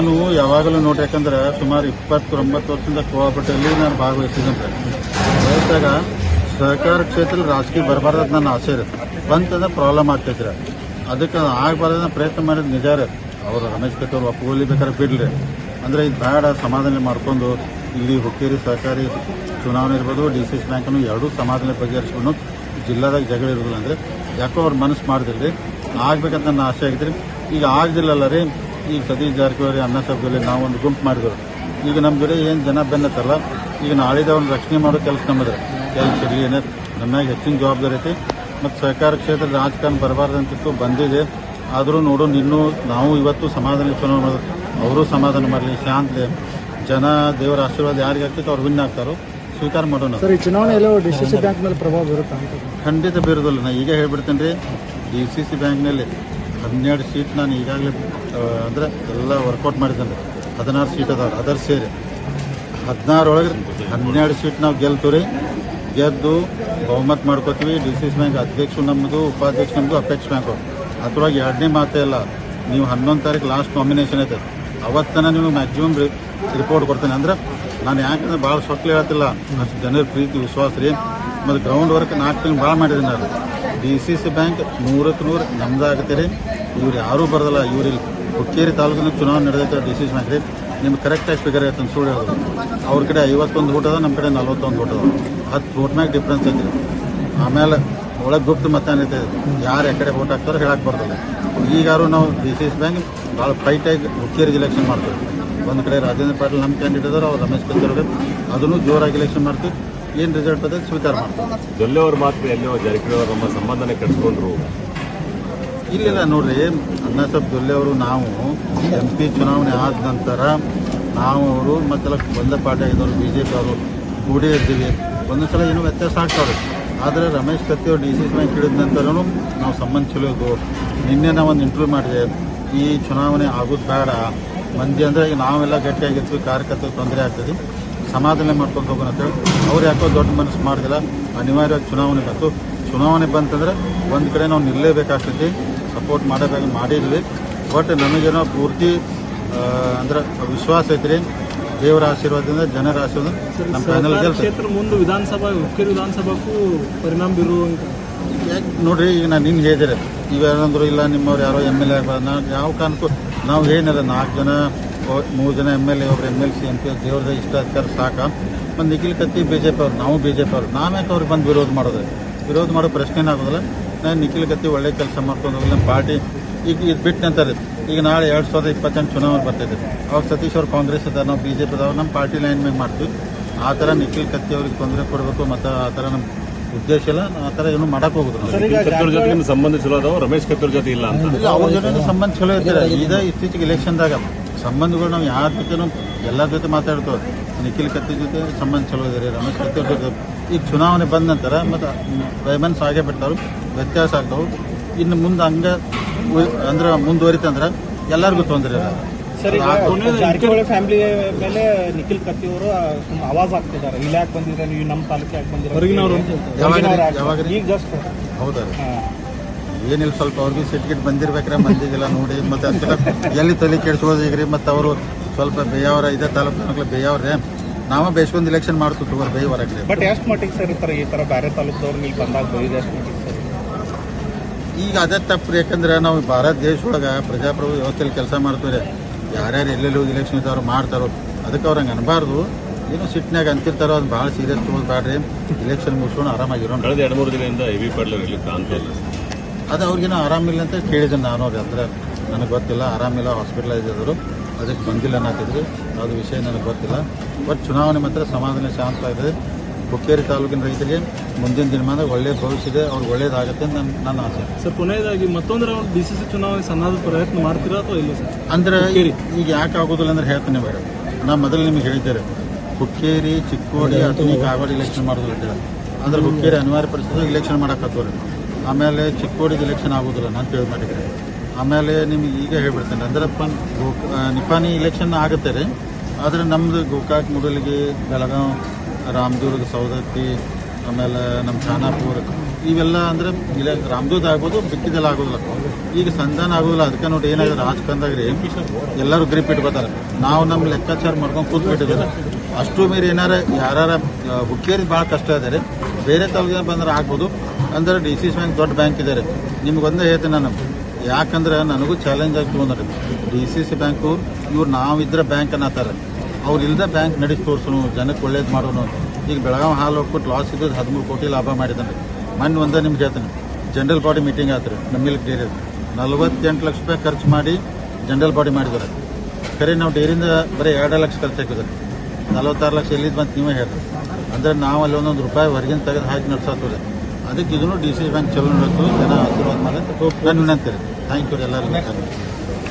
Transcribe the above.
ನಾನು ಯಾವಾಗಲೂ ನೋಡಿ ಯಾಕಂದ್ರೆ ಸುಮಾರು ಇಪ್ಪತ್ತೊಂಬತ್ತು ವರ್ಷದಿಂದ ಕೋಆಪರೇಟಿವ್ಲಿ ನಾನು ಭಾಗವಹಿಸಿದಂತೆ ವಯಸ್ಸಾಗ ಸಹಕಾರ ಕ್ಷೇತ್ರದಲ್ಲಿ ರಾಜಕೀಯ ಬರಬಾರ್ದು ನನ್ನ ಆಸೆ ಇರುತ್ತೆ. ಬಂತಂದ್ರೆ ಪ್ರಾಬ್ಲಮ್ ಆಗ್ತೈತ್ರಿ ಅದಕ್ಕೆ ಆಗಬಾರ್ದು ಪ್ರಯತ್ನ ಮಾಡಿದ ನಿಜ ರೀ. ಅವರು ರಮೇಶ್ ಅವರು ಒಪ್ಪಗೋಲಿ ಬೇಕಾದ್ರೆ ಬಿಡ್ಲಿ ಅಂದ್ರೆ ಇದು ಬೇಡ, ಸಮಾಧಾನ ಮಾಡ್ಕೊಂಡು ಇಲ್ಲಿ ಹುಕ್ಕೇರಿ ಸಹಕಾರಿ ಚುನಾವಣೆ ಇರ್ಬೋದು ಡಿ ಸಿ ಸಿ ಬ್ಯಾಂಕನ್ನು ಎರಡೂ ಸಮಾಧಾನ ಬಗೆಹರಿಸ್ಕೊಂಡು ಜಿಲ್ಲಾದಾಗ ಜಗಳ ಇರೋದಿಲ್ಲ ಅಂದ್ರೆ ಯಾಕೋ ಅವ್ರು ಮನಸ್ಸು ಮಾಡಿದಿಲ್ರಿ. ಆಗ್ಬೇಕಂತ ನನ್ನ ಆಸೆ ಆಗಿದ್ರಿ. ಈಗ ಆಗ್ದಿಲ್ಲಲ್ಲ ರೀ. ಈಗ ಸತೀಶ್ ಜಾರಕಿಹೊಳಿ ಅನ್ನ ಸಭೆಯಲ್ಲಿ ನಾವು ಒಂದು ಗುಂಪು ಮಾಡಿದ್ರು. ಈಗ ನಮ್ಮ ಜೊತೆ ಏನು ಜನ ಬೆನ್ನತ್ತಲ್ಲ ಈಗ ನಾಳಿದವ್ರನ್ನ ರಕ್ಷಣೆ ಮಾಡೋ ಕೆಲಸ ನಮ್ಮದ್ರೆ ಕೆಲಸ ಇರಲಿ ಏನೇ ನಮ್ಮಾಗ ಹೆಚ್ಚಿನ ಜವಾಬ್ದಾರಿ ಐತಿ. ಮತ್ತು ಸಹಕಾರ ಕ್ಷೇತ್ರದ ರಾಜಕಾರಣ ಬರಬಾರ್ದಂತಿತ್ತು ಬಂದಿದೆ. ಆದರೂ ನೋಡು ಇನ್ನೂ ನಾವು ಇವತ್ತು ಸಮಾಧಾನ ಚುನಾವಣೆ ಮಾಡೋದು. ಅವರು ಸಮಾಧಾನ ಮಾಡಲಿ ಶಾಂತಿ ಜನ ದೇವರ ಆಶೀರ್ವಾದ ಯಾರಿಗೆ ಆಗ್ತೈತೆ ಅವ್ರು ವಿನ್ ಆಗ್ತಾರೋ. ಸ್ವೀಕಾರ ಮಾಡೋಣ. ಸರ್ ಈ ಚುನಾವಣೆಯಲ್ಲಿ ಡಿ ಸಿ ಸಿ ಬ್ಯಾಂಕ್ ಮೇಲೆ ಪ್ರಭಾವ ಬೀರುತ್ತಾ ಖಂಡಿತ ಬೀರೋದಿಲ್ಲ ನಾ ಈಗ ಹೇಳ್ಬಿಡ್ತೇನೆ ರೀ ಡಿ ಸಿ ಸಿ ಬ್ಯಾಂಕ್ನಲ್ಲಿ ಹನ್ನೆರಡು ಸೀಟ್ ನಾನು ಈಗಾಗಲೇ ಅಂದರೆ ಎಲ್ಲ ವರ್ಕೌಟ್ ಮಾಡಿದ್ದೇನೆ. ಹದಿನಾರು ಸೀಟ್ ಅದಾವೆ ಅದರ ಸೇರಿ. ಹದಿನಾರೊಳಗೆ ಹನ್ನೆರಡು ಸೀಟ್ ನಾವು ಗೆಲ್ತು ರೀ ಗೆದ್ದು ಬಹುಮತ ಮಾಡ್ಕೋತೀವಿ. ಡಿ ಸಿ ಸಿ ಬ್ಯಾಂಕ್ ಅಧ್ಯಕ್ಷರು ನಮ್ಮದು ಉಪಾಧ್ಯಕ್ಷ ನಮ್ಮದು ಅಪೇಕ್ಷ ಬ್ಯಾಂಕು ಅದ್ರೊಳಗೆ ಎರಡನೇ ಮಾತೇ ಇಲ್ಲ ನೀವು ಹನ್ನೊಂದು ತಾರೀಕು ಲಾಸ್ಟ್ ನಾಮಿನೇಷನ್ ಐತೆ. ಅವತ್ತನ ನಿಮಗೆ ಮ್ಯಾಕ್ಸಿಮಮ್ ರಿಪೋರ್ಟ್ ಕೊಡ್ತೇನೆ. ಅಂದ್ರೆ ನಾನು ಯಾಕಂದ್ರೆ ಭಾಳ ಸೊಕ್ಲು ಹೇಳ್ತಿಲ್ಲ, ಅಷ್ಟು ಜನರ ಪ್ರೀತಿ, ವಿಶ್ವಾಸ ರೀ. ಮತ್ತು ಗ್ರೌಂಡ್ ವರ್ಕ್ ನಾಲ್ಕು ತಿಂಗಳು ಭಾಳ ಮಾಡಿದ್ರಿ ನಾನು. ಡಿ ಸಿ ಸಿ ಬ್ಯಾಂಕ್ ನೂರಕ್ಕೆ ನೂರು ನಮ್ದಾಗತ್ತೆ ರೀ. ಇವ್ರು ಯಾರೂ ಬರೋದಿಲ್ಲ ಇವ್ರು ಇಲ್ಲಿ ಹುಕ್ಕೇರಿ ತಾಲೂಕಿನ ಚುನಾವಣೆ ನಡೆದೈತೆ ಡಿ ಸಿ ಸಿ ಬ್ಯಾಂಕ್ ರೀ. ನಿಮ್ಗೆ ಕರೆಕ್ಟಾಗಿ ಫಿಗರ್ ಐತೆ ಅಂತ ಸುಳ್ಳು ಹೇಳೋದು. ಅವ್ರ ಕಡೆ ಐವತ್ತೊಂದು ಊಟ ಅದ ನಮ್ಮ ಕಡೆ ನಲ್ವತ್ತೊಂದು ಊಟ ಅದ. ಹತ್ತು ಮ್ಯಾಗ ಡಿಫ್ರೆನ್ಸ್ ಐತಿ ಆಮೇಲೆ ಒಳಗೆ ಗುಪ್ತ ಮತದಾನ ಐತೆ ಯಾರು ಎಕಡೆ ಓಟ್ ಹಾಕ್ತಾರೋ ಹೇಳಕ್ಕೆ ಬರ್ತದೆ. ಈಗಾರು ನಾವು ಡಿ ಸಿ ಸಿ ಬ್ಯಾಂಕ್ ಭಾಳ ಫೈಟಾಗಿ ಹುಕ್ಕೇರಿಗೆ ಇಲೆಕ್ಷನ್ ಮಾಡ್ತೀವಿ. ಒಂದು ಕಡೆ ರಾಜೇಂದ್ರ ಪಾಟೀಲ್ ನಮ್ಮ ಕ್ಯಾಂಡಿಡೇಟ್ ಅವ್ರು ರಮೇಶ್ ಕತ್ತೂರ್ಗೆ ಅದನ್ನು ಜೋರಾಗಿ ಇಲೆಕ್ಷನ್ ಮಾಡ್ತೀವಿ. ಏನು ರಿಸಲ್ಟ್ ಬರ್ತದೆ ಸ್ವೀಕಾರ ಮಾಡ್ತೀವಿ ಜೊಲ್ಲೆಯವ್ರ ಮಾತ್ರ ಎಲ್ಲೋ ಜಾರಕಿಹೊಳಿ ಅವರು ನಮ್ಮ ಸಂಬಂಧನ ಕೆಡಿಸ್ಕೊಂಡ್ರು. ಇಲ್ಲಿಲ್ಲ ನೋಡ್ರಿ ಅಣ್ಣ ಸಾಹೇಬ್ ಜೊಲ್ಲೆ ಅವರು ನಾವು ಎಂ ಪಿ ಚುನಾವಣೆ ಆದ ನಂತರ ನಾವು ಅವರು ಮತ್ತೆಲ್ಲ ಬಂದ ಪಾಠ ಆಗಿದ್ದವರು ಬಿ ಜೆ ಪಿ ಅವರು ಕೂಡೇ ಇರ್ತೀವಿ ಒಂದೊಂದು ಸಲ ಏನೋ ವ್ಯತ್ಯಾಸ ಆಗ್ತಾವ್ರೆ. ಆದರೆ ರಮೇಶ್ ಕತ್ತಿ ಅವರು ಡಿ ಸಿ ಸಿ ಹಿಡಿದ ನಂತರನೂ ನಾವು ಸಂಬಂಧ ಚಲೋ ಇದ್ವು ನಿನ್ನೆ ನಾವು ಒಂದು ಇಂಟರ್ವ್ಯೂ ಮಾಡಿದೆ. ಈ ಚುನಾವಣೆ ಆಗೋದು ಬೇಡ. ಮಂದಿ ಅಂದರೆ ಈಗ ನಾವೆಲ್ಲ ಗಟ್ಟಿಯಾಗಿರ್ತೀವಿ ಕಾರ್ಯಕರ್ತರಿಗೆ ತೊಂದರೆ ಆಗ್ತದೆ. ಸಮಾಧಾನ ಮಾಡ್ಕೊಂಡು ಹೋಗೋಣ ಅಂತೇಳಿ ಅವ್ರು ಯಾಕೋ ದೊಡ್ಡ ಮನಸ್ಸು ಮಾಡಿದಿಲ್ಲ. ಅನಿವಾರ್ಯ ಚುನಾವಣೆ ಬಂತು. ಚುನಾವಣೆ ಬಂತಂದ್ರೆ ಒಂದು ಕಡೆ ನಾವು ನಿಲ್ಲಲೇಬೇಕಾಗ್ತೈತಿ ಸಪೋರ್ಟ್ ಮಾಡಬೇಕು ಮಾಡಿದ್ವಿ. ಬಟ್ ನಮಗೇನೋ ಪೂರ್ತಿ ಅಂದ್ರೆ ವಿಶ್ವಾಸ ಐತ್ರಿ. ದೇವರ ಆಶೀರ್ವಾದದಿಂದ ಜನರ ಆಶೀರ್ವಾದ ನಮ್ಮ ಪ್ಯಾನಲ್ ಕ್ಷೇತ್ರ ಮುಂದೆ ವಿಧಾನಸಭಾ ಹುಕ್ಕೇರಿ ವಿಧಾನಸಭಾಕ್ಕೂ ಪರಿಣಾಮ ಬೀರುವಂತ ಯಾಕೆ ನೋಡ್ರಿ ಈಗ ನಾನು ಹೇಳಿದ್ರೆ ಹೇಳಿದೆ ಯಾರಂದ್ರು ಇಲ್ಲ ನಿಮ್ಮವ್ರು ಯಾರೋ ಎಂ ಎಲ್ ಎ ನಾವು ಯಾವ ಕಾರಣಕ್ಕೂ ನಾವು ಏನಿಲ್ಲ. ನಾಲ್ಕು ಜನ ಮೂರು ಜನ ಎಂ ಎಲ್ ಎ ಒಬ್ರು M L C M P ದೇವ್ರದ ಇಷ್ಟ ಅಧಿಕಾರ ಸಾಕ. ಒಂದು Nikhil Katti B J P ಅವ್ರು ನಾವು ಬಿ ಜೆ ಪಿ ಅವ್ರು. ನಾವ್ಯಾಕೆ ಅವ್ರಿಗೆ ಬಂದು ವಿರೋಧ ಮಾಡೋದು? ವಿರೋಧ ಮಾಡೋ ಪ್ರಶ್ನೆ ಏನಾಗೋದಿಲ್ಲ ನಾನು ನಿಖಿಲ್ ಕತ್ತಿ ಒಳ್ಳೆ ಕೆಲಸ ಮಾಡ್ಕೊಂಡು ಹೋಗಲಿ ನಮ್ಮ ಪಾರ್ಟಿ ಈಗ ಇದು ಬಿಟ್ಟು ಅಂತಾರೆ ಈಗ ನಾಳೆ ಎರಡು ಸಾವಿರದ ಇಪ್ಪತ್ತೆಂಟು ಚುನಾವಣೆ ಬರ್ತೈತೆ. ಅವಾಗ ಸತೀಶ್ ಅವ್ರು ಕಾಂಗ್ರೆಸ್ ಅದಾರ ನಾವು ಬಿ ಜೆ ಪಿ ಅದಾವ ನಮ್ಮ ಪಾರ್ಟಿ ಲೈನ್ ಮೇಲೆ ಮಾಡ್ತೀವಿ. ಆ ಥರ ನಿಖಿಲ್ ಕತ್ತಿ ಅವ್ರಿಗೆ ತೊಂದರೆ ಕೊಡಬೇಕು ಮತ್ತು ಆ ಥರ ನಮ್ಮ ಉದ್ದೇಶ ಇಲ್ಲ. ಆ ಥರ ಏನು ಮಾಡಕ್ಕೆ ಹೋಗುದಿಲ್ಲ. ಕತ್ತೂರ್ ಜೊತೆ ನಿಮ್ಮ ಸಂಬಂಧ ಚಲೋ ಅದಾವ ರಮೇಶ್ ಕತ್ತೂರ್ ಜೊತೆ ಇಲ್ಲ ಅಂತ? ಇಲ್ಲ ಅವ್ರ ಜೊತೆ ಸಂಬಂಧ ಚಲೋ ಇದ್ದಾರೆ ಇದೇ ಇತ್ತೀಚೆಗೆ ಇಲೆಕ್ಷನ್ದಾಗ ಸಂಬಂಧಗಳು ನಾವು ಯಾರ ಜೊತೆನೂ ಎಲ್ಲರ ಜೊತೆ ಮಾತಾಡ್ತೇವೆ. ನಿಖಿಲ್ ಕತ್ತಿ ಜೊತೆ ಸಂಬಂಧ ಚಲೋ ಇದೆ ರೀ ರಮೇಶ್ ಕತ್ತಿ ಅವ್ರ ಜೊತೆ. ಈಗ ಚುನಾವಣೆ ಬಂದ ನಂತರ ಮತ್ತು ವೈಮನ್ಸ್ ಆಗೇ ಬಿಡ್ತಾವೆ ವ್ಯತ್ಯಾಸ ಆಗ್ತಾವೆ. ಇನ್ನು ಮುಂದೆ ಹಂಗೆ ಅಂದ್ರೆ ಮುಂದುವರಿತಂದ್ರೆ ಎಲ್ಲರಿಗೂ ತೊಂದರೆ ಈಗ ಜಾರಕಿಹೊಳಿ ಫ್ಯಾಮಿಲಿ ಮೇಲೆ ನಿಖಿಲ್ ಕತ್ತಿ ಅವರು ಆವಾಜ್ ಆಗ್ತಿದ್ದಾರೆ ಇಲ್ಲಿ ಯಾಕೆ ಬಂದಿದ್ದಾರೆ. ನೀವು ನಮ್ಮ ತಾಲೂಕು ಯಾಕೆ ಬಂದಿದ್ದಾರೆ ಈಗ ಜಸ್ಟ್ ಹೌದಾ ಏನಿಲ್ಲ ಸ್ವಲ್ಪ ಅವ್ರಿಗೆ ಸಿಟ್ ಗಿಟ್ ಬಂದಿರ್ಬೇಕ್ರೆ ಮಂದಿಗೆಲ್ಲ ನೋಡಿ ಮತ್ತೆ ಅಂತ ಎಲ್ಲಿ ತಲೆ ಕೆಡಿಸ್ಬೋದು ಈಗ ರೀ? ಮತ್ತು ಅವರು ಸ್ವಲ್ಪ ಬೇಯವ್ರ ಇದೇ ತಾಲೂಕು ಬೇಯವ್ರೆ. ನಾವ ಬೇಸ್ಕೊಂಡ್ ಇಲೆಕ್ಷನ್ ಮಾಡ್ತಿತ್ತು ಬೇಯ್ ಹೊರಗ್ರಿ ಬಟ್ ಎಷ್ಟು ಮಟ್ಟಿಗೆ ಸರ್ ಇರ್ತಾರೆ ಈ ತರ ಬೇರೆ ತಾಲೂಕದವ್ರು ಇಲ್ಲಿ ಬಂದಾಗ ಬೈದು ಎಷ್ಟು ಮಟ್ಟಿಗೆ ಸರ್? ಈಗ ಅದೇ ತಪ್ಪು ಯಾಕಂದ್ರೆ ನಾವು ಭಾರತ ದೇಶದೊಳಗೆ ಪ್ರಜಾಪ್ರಭು ವ್ಯವಸ್ಥೆಯಲ್ಲಿ ಕೆಲಸ ಮಾಡ್ತೀವಿ ರೀ ಯಾರ್ಯಾರು ಎಲ್ಲೆಲ್ಲಿ ಹೋಗಿ ಇಲೆಕ್ಷನ್ ಇದ್ದವ್ರು ಮಾಡ್ತಾರೋ ಅದಕ್ಕೆ ಅವ್ರಂಗೆ ಹಂಗೆ ಅನ್ಬಾರ್ದು. ಏನು ಸಿಟ್ನಾಗ ಅಂತಿರ್ತಾರೋ ಅದು ಭಾಳ ಸೀರಿಯಸ್ ತೊಗೊಳ್ಬೇಡ್ರಿ ಬೇಡ್ರಿ ಇಲೆಕ್ಷನ್ ಮುಗಿಸ್ಕೊಂಡು ಆರಾಮಾಗಿರೋಣ ಕಳೆದ ಎರಡು ಮೂರು ದಿನದಿಂದ ಎ ವಿ ಪಾಟೀಲ್ ಕಾಣ್ತಾ ಇಲ್ಲ. ಅದು ಅವ್ರಿಗೇನೋ ಆರಾಮಿಲ್ಲ ಅಂತ ಕೇಳಿದೆ ನಾನು ಅವ್ರಿಗೆ ಅಂದ್ರೆ ನನಗೆ ಗೊತ್ತಿಲ್ಲ ಆರಾಮಿಲ್ಲ ಹಾಸ್ಪಿಟಲೈಸ್ ಆದರು ಅದಕ್ಕೆ ಬಂದಿಲ್ಲ ಅನ್ನತ್ತಿದ್ರು ಅದು ವಿಷಯ ನನಗೆ ಗೊತ್ತಿಲ್ಲ. ಬಟ್ ಚುನಾವಣೆ ಮಾತ್ರ ಸಮಾಧಾನ ಶಾಂತವಾಗಿದೆ. ಹುಕ್ಕೇರಿ ತಾಲೂಕಿನ ರೈತರಿಗೆ ಮುಂದಿನ ದಿನಮಾನ ಒಳ್ಳೆಯ ಭವಿಷ್ಯ ಇದೆ ಅವ್ರಿಗೆ ಒಳ್ಳೇದಾಗುತ್ತೆ ಅಂತ ನನ್ನ ನನ್ನ ಆಸೆ. ಸರ್ ಕೊನೆಯದಾಗಿ ಮತ್ತೊಂದು ರೌಂಡ್ ಡಿ ಸಿ ಸಿ ಚುನಾವಣೆ ಸಣ್ಣದ ಪ್ರಯತ್ನ ಮಾಡ್ತೀರಾ ಅಥವಾ ಇಲ್ಲ ಸರ್? ಅಂದರೆ ಈಗ ಯಾಕೆ ಆಗೋದಿಲ್ಲ ಅಂದ್ರೆ ಹೇಳ್ತಾನೆ ಬೇಡ. ನಾ ಮೊದಲು ನಿಮಗೆ ಹೇಳಿದ್ದೇನೆ. ಹುಕ್ಕೇರಿ ಚಿಕ್ಕೋಡಿ ಅಥವಾ ಕಾಗವಾಡ ಇಲೆಕ್ಷನ್ ಮಾಡೋದಿಲ್ಲ ಹೇಳಿ. ಅಂದ್ರೆ ಹುಕ್ಕೇರಿ ಅನಿವಾರ್ಯ ಪರಿಸ್ಥಿತಿ ಇಲೆಕ್ಷನ್ ಮಾಡಕತ್ತವ್ರಿ ಆಮೇಲೆ ಚಿಕ್ಕೋಡಿಗೆ ಇಲೆಕ್ಷನ್ ಆಗೋದಿಲ್ಲ ನಾನು ತಿಳಿ ಮಾಡಿದ್ರೆ ಆಮೇಲೆ ನಿಮ್ಗೆ ಈಗ ಹೇಳ್ಬಿಡ್ತೇನೆ, ಅಂದ್ರೆ ನಿಪಾನಿ ಇಲೆಕ್ಷನ್ ಆಗುತ್ತೆ ರೀ. ಆದರೆ ನಮ್ಮದು ಗೋಕಾಕ್, ಮುಡಲಿಗೆ, ಬೆಳಗಾಂ, ರಾಮದುರ್ಗ ಸೌದತ್ತಿ ಆಮೇಲೆ ನಮ್ಮ ಖಾನಾಪುರ, ಇವೆಲ್ಲ ಅಂದರೆ ಇಲೆ ರಾಮದುರ್ಗ ಆಗ್ಬೋದು ಬಿಕ್ಕಿದೆಲ್ಲ ಆಗೋದಿಲ್ಲ. ಈಗ ಸಂಧಾನ ಆಗೋದಿಲ್ಲ, ಅದಕ್ಕೆ ನೋಡಿ ಏನಾಗಿದೆ, ರಾಜಕಾರಣದಾಗ ರೀ, ಎಲ್ಲರೂ ಗ್ರಿಪ್ ಇಟ್ಕೋತಾರೆ ನಾವು ನಮ್ಮ ಲೆಕ್ಕಾಚಾರ ಮಾಡ್ಕೊಂಡು ಕೂತ್ಬಿಟ್ಟಿದ್ದಾರೆ ಅಷ್ಟು ಮೀರಿ ಏನಾರ ಯಾರ ಹುಕ್ಕೇರಿ ಭಾಳ ಕಷ್ಟ ಇದೆ ರೀ. ಬೇರೆ ತಾಲೂಕಿನ ಬಂದ್ರೆ ಆಗ್ಬೋದು. ಅಂದ್ರೆ ಡಿ ಸಿ ಬ್ಯಾಂಕ್ ದೊಡ್ಡ ಬ್ಯಾಂಕ್ ಇದೆ ರೀ. ನಿಮ್ಗೊಂದೇ ಹೇಳ್ತೀನಿ ನಾನು. ಯಾಕಂದ್ರೆ ನನಗೂ ಚಾಲೆಂಜ್ ಆಗಿ ಅಂದ್ರೆ ಡಿ ಸಿ ಸಿ ಬ್ಯಾಂಕು ಇವ್ರು ನಾವಿದ್ರೆ ಬ್ಯಾಂಕ್ ಅನ್ನತ್ತಾರೆ. ಅವ್ರು ಇಲ್ಲದೆ ಬ್ಯಾಂಕ್ ನಡೆಸಿ ತೋರಿಸೋನು, ಜನಕ್ಕೆ ಒಳ್ಳೇದು ಮಾಡೋನು. ಈಗ ಬೆಳಗಾವಿ ಹಾಲು ಹೋಗ್ಬಿಟ್ಟು ಲಾಸ್ ಇದ್ದದ್ದು ಹದಿಮೂರು ಕೋಟಿ ಲಾಭ ಮಾಡಿದ್ದಾನೆ. ಮೊನ್ನೆ ಒಂದೇ ನಿಮ್ಗೆ ಹೇಳ್ತೀನಿ. ಜನರಲ್ ಬಾಡಿ ಮೀಟಿಂಗ್ ಆತ್ರಿ, ನಮ್ಮ ಮಿಲ್ಕ್ ಡೈರಿ ನಲ್ವತ್ತೆಂಟು ಲಕ್ಷ ರೂಪಾಯಿ ಖರ್ಚು ಮಾಡಿ ಜನರಲ್ ಬಾಡಿ ಮಾಡಿದ್ದಾರೆ. ಖರೆ ನಾವು ಡೇರಿಯಿಂದ ಬರೀ ಎರಡು ಲಕ್ಷ ಖರ್ಚು ಹಾಕಿದ್ರೆ ನಲವತ್ತಾರು ಲಕ್ಷ ಎಲ್ಲಿದ್ದು ಬಂತು ನೀವೇ ಹೇಳ್ರಿ. ಅಂದ್ರೆ ನಾವು ಅಲ್ಲಿ ಒಂದೊಂದು ರೂಪಾಯಿ ಹೊರಗಿನ ತೆಗೆದು ಹಾಕಿ ನಡ್ಸತ್ತದ ಅದಕ್ಕೆ ಇದನ್ನು ಡಿ ಸಿ ಬ್ಯಾಂಕ್ ಚಲೋ ನಡೆಸು ಜನ ಆಶೀರ್ವಾದ ಮಾಡಿ ನಾನು ವಿನಂತಿ ಥ್ಯಾಂಕ್ ಯು ಎಲ್ಲರಿಗೂ.